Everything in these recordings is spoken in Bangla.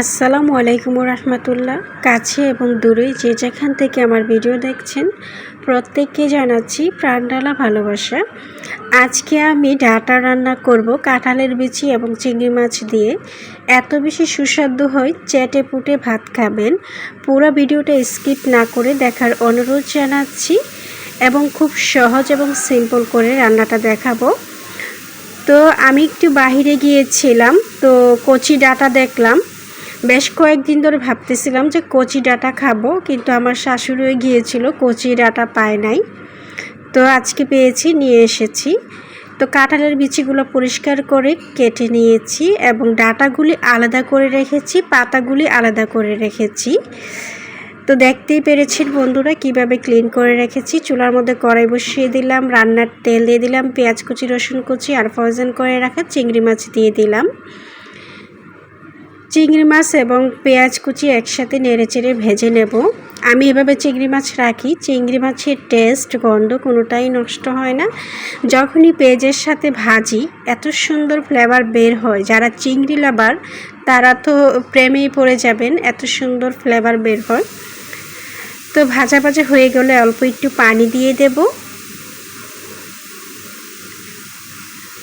আসসালামু আলাইকুম রহমতুল্লাহ কাছে এবং দূরে যে যেখান থেকে আমার ভিডিও দেখছেন, প্রত্যেককে জানাচ্ছি প্রাণডালা ভালোবাসা। আজকে আমি ডাটা রান্না করব কাঁঠালের বিচি এবং চিংড়ি মাছ দিয়ে। এত বেশি সুস্বাদু হয় চেটে পুটে ভাত খাবেন। পুরো ভিডিওটা স্কিপ না করে দেখার অনুরোধ জানাচ্ছি এবং খুব সহজ এবং সিম্পল করে রান্নাটা দেখাবো। তো আমি একটু বাহিরে গিয়েছিলাম, তো কচি ডাটা দেখলাম। বেশ কয়েকদিন ধরে ভাবতেছিলাম যে কচি ডাটা খাব, কিন্তু আমার শাশুড়িও গিয়েছিল, কচি ডাটা পায় নাই। তো আজকে পেয়েছি, নিয়ে এসেছি। তো কাঁঠালের বিচিগুলো পরিষ্কার করে কেটে নিয়েছি এবং ডাটাগুলি আলাদা করে রেখেছি, পাতাগুলি আলাদা করে রেখেছি। তো দেখতেই পেরেছেন বন্ধুরা, কীভাবে ক্লিন করে রেখেছি। চুলার মধ্যে কড়াই বসিয়ে দিলাম, রান্নার তেল দিয়ে দিলাম, পেঁয়াজ কুচি, রসুন কুচি, আর ফ্রোজেন করে রাখা চিংড়ি মাছ দিয়ে দিলাম। চিংড়ি মাছ এবং পেঁয়াজ কুচি একসাথে নেড়ে চেড়ে ভেজে নেব। আমি এভাবে চিংড়ি মাছ রাখি। চিংড়ি মাছের টেস্ট, গন্ধ কোনোটাই নষ্ট হয় না। যখনই পেঁয়াজের সাথে ভাজি, এত সুন্দর ফ্লেভার বের হয়। যারা চিংড়ি লাবার তারা তো প্রেমেই পড়ে যাবেন, এত সুন্দর ফ্লেভার বের হয়। তো ভাজা ভাজা হয়ে গেলে অল্প একটু পানি দিয়ে দেব।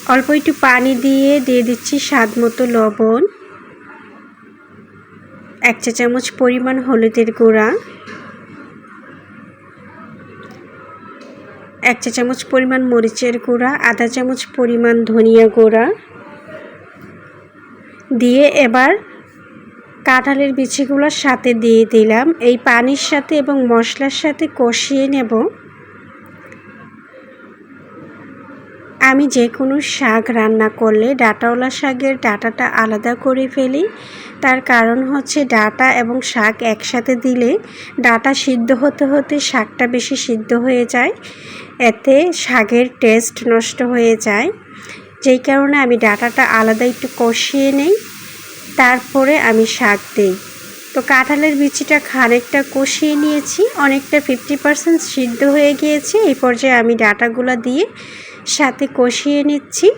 অল্প একটু পানি দিয়ে দিয়ে দিচ্ছি স্বাদ মতো লবণ। এক চা চামচ পরিমাণ হলুদের গুঁড়া, এক চা চামচ পরিমাণ মরিচের গুঁড়া, আধা চামচ পরিমাণ ধনিয়া গুঁড়া। দিয়ে এবার কাঁঠালের বিচিগুলোর সাথে দিয়ে দিলাম। এই পানির সাথে এবং মশলার সাথে কষিয়ে নেব। আমি যে কোনো শাক রান্না করলে ডাটাওয়ালা শাকের ডাটাটা আলাদা করে ফেলি। তার কারণ হচ্ছে ডাটা এবং শাক একসাথে দিলে ডাটা সিদ্ধ হতে হতে শাকটা বেশি সিদ্ধ হয়ে যায়। এতে শাকের টেস্ট নষ্ট হয়ে যায়। যেই কারণে আমি ডাটাটা আলাদা একটু কষিয়ে নেই, তারপরে আমি শাক দিই। তো কাঁঠালের বিচিটা খানিকটা কষিয়ে নিয়েছি, অনেকটা ফিফটি পারসেন্ট সিদ্ধ হয়ে গিয়েছে। এই পর্যায়ে আমি ডাটাগুলো দিয়ে সাথে কষিয়ে নিচ্ছি।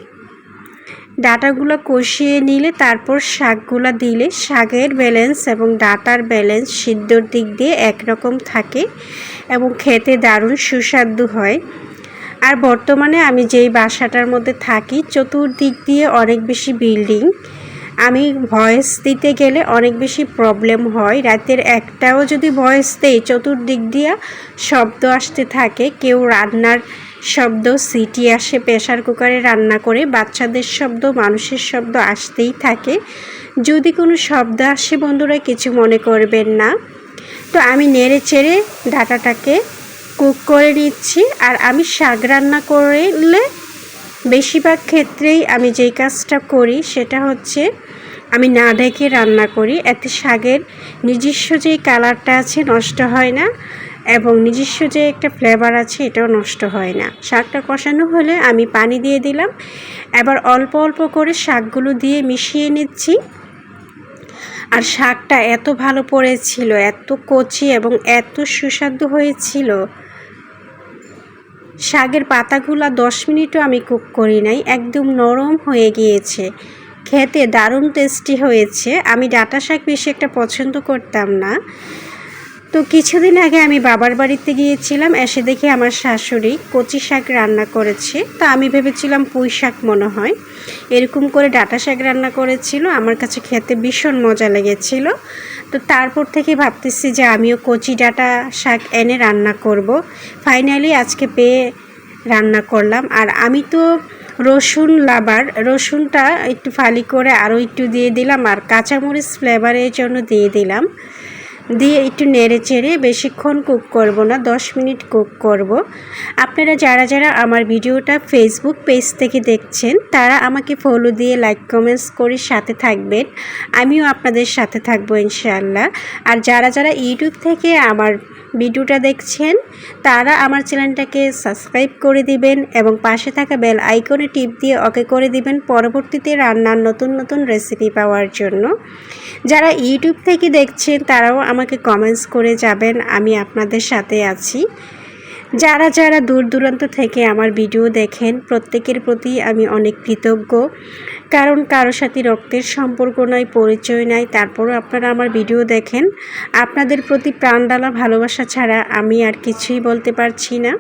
ডাটাগুলো কষিয়ে নিলে তারপর শাকগুলো দিলে শাকের ব্যালেন্স এবং ডাটার ব্যালেন্স সিদ্ধর দিক দিয়ে একরকম থাকে এবং খেতে দারুণ সুস্বাদু হয়। আর বর্তমানে আমি যেই বাসাটার মধ্যে থাকি, চতুর্দিক দিয়ে অনেক বেশি বিল্ডিং আমি ভয়েস দিতে গেলে অনেক বেশি প্রবলেম হয়। রাতের একটাও যদি ভয়েস দেই, চতুর্দিক দিয়ে শব্দ আসতে থাকে, কেউ রান্নার শব্দ, সিটি আসে প্রেশার কুকারে রান্না করে, বাচ্চাদের শব্দ, মানুষের শব্দ আসতেই থাকে। যদি কোনো শব্দ আসে, বন্ধুরা, কিছু মনে করবেন না। তো আমি নেড়ে চেড়ে ডাটাটাকে কুক করে নিচ্ছি। আর আমি শাক রান্না করলে বেশিরভাগ ক্ষেত্রেই আমি যেই কাজটা করি, সেটা হচ্ছে আমি না ঢেকে রান্না করি। এতে শাকের নিজস্ব যেই কালারটা আছে, নষ্ট হয় না। এবং নিজস্ব যে একটা ফ্লেভার আছে, এটাও নষ্ট হয় না। শাকটা কষানো হলে আমি পানি দিয়ে দিলাম। এবার অল্প অল্প করে শাকগুলো দিয়ে মিশিয়ে নিচ্ছি। আর শাকটা এত ভালো পড়েছিল, এত কচি এবং এত সুস্বাদু হয়েছিল। শাকের পাতাগুলো দশ মিনিটও আমি কুক করি নাই, একদম নরম হয়ে গিয়েছে। খেতে দারুণ টেস্টি হয়েছে। আমি ডাটা শাক বেশি একটা পছন্দ করতাম না। তো কিছুদিন আগে আমি বাবার বাড়িতে গিয়েছিলাম, এসে দেখে আমার শাশুড়ি কচি শাক রান্না করেছে। তা আমি ভেবেছিলাম পুঁই শাক মনে হয়। এরকম করে ডাটা শাক রান্না করেছিল, আমার কাছে খেতে ভীষণ মজা লেগেছিল। তো তারপর থেকে ভাবতেছি যে আমিও কচি ডাটা শাক এনে রান্না করব। ফাইনালি আজকে পেয়ে রান্না করলাম। আর আমি তো রসুন লাবার রসুনটা একটু ফালি করে আরও একটু দিয়ে দিলাম, আর কাঁচামরিচ ফ্লেভারের জন্য দিয়ে দিলাম। দিয়ে একটু নেড়ে চেড়ে বেশিক্ষণ কুক করব না, দশ মিনিট কুক করব। আপনারা যারা যারা আমার ভিডিওটা ফেসবুক পেজ থেকে দেখছেন, তারা আমাকে ফলো দিয়ে লাইক কমেন্টস করে সাথে থাকবেন। আমিও আপনাদের সাথে থাকব ইনশাআল্লাহ। আর যারা যারা ইউটিউব থেকে আমার ভিডিওটা দেখছেন, তারা আমার চ্যানেলটাকে সাবস্ক্রাইব করে দিবেন এবং পাশে থাকা বেল আইকনে টিপ দিয়ে ওকে করে দিবেন পরবর্তীতে রান্নার নতুন নতুন রেসিপি পাওয়ার জন্য। যারা ইউটিউব থেকে দেখছেন, তারাও আমাকে কমেন্টস করে যাবেন, আমি আপনাদের সাথে আছি। যারা যারা দূর দূরান্ত থেকে আমার ভিডিও দেখেন, প্রত্যেকের প্রতি আমি অনেক কৃতজ্ঞ। কারণ কারও সাথে রক্তের সম্পর্ক নয় পরিচয় নাই, তারপরও আপনারা আমার ভিডিও দেখেন। আপনাদের প্রতি প্রাণডালা ভালোবাসা ছাড়া আমি আর কিছুই বলতে পারছি না।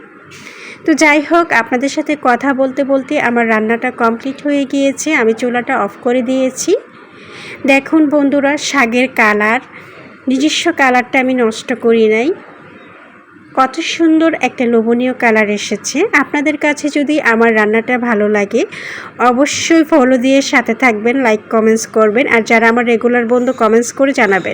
তো যাই হোক, আপনাদের সাথে কথা বলতে বলতে আমার রান্নাটা কমপ্লিট হয়ে গিয়েছে, আমি চুলাটা অফ করে দিয়েছি। দেখুন বন্ধুরা শাগের কালার নিজস্ব কালারটা আমি নষ্ট করি নাই। কত সুন্দর একটা লোভনীয় কালার এসেছে। আপনাদের কাছে যদি আমার রান্নাটা ভালো লাগে, অবশ্যই ফলো দিয়ে সাথে থাকবেন লাইক কমেন্টস করবেন, আর যারা আমার রেগুলার বন্ধু কমেন্টস করে জানাবেন।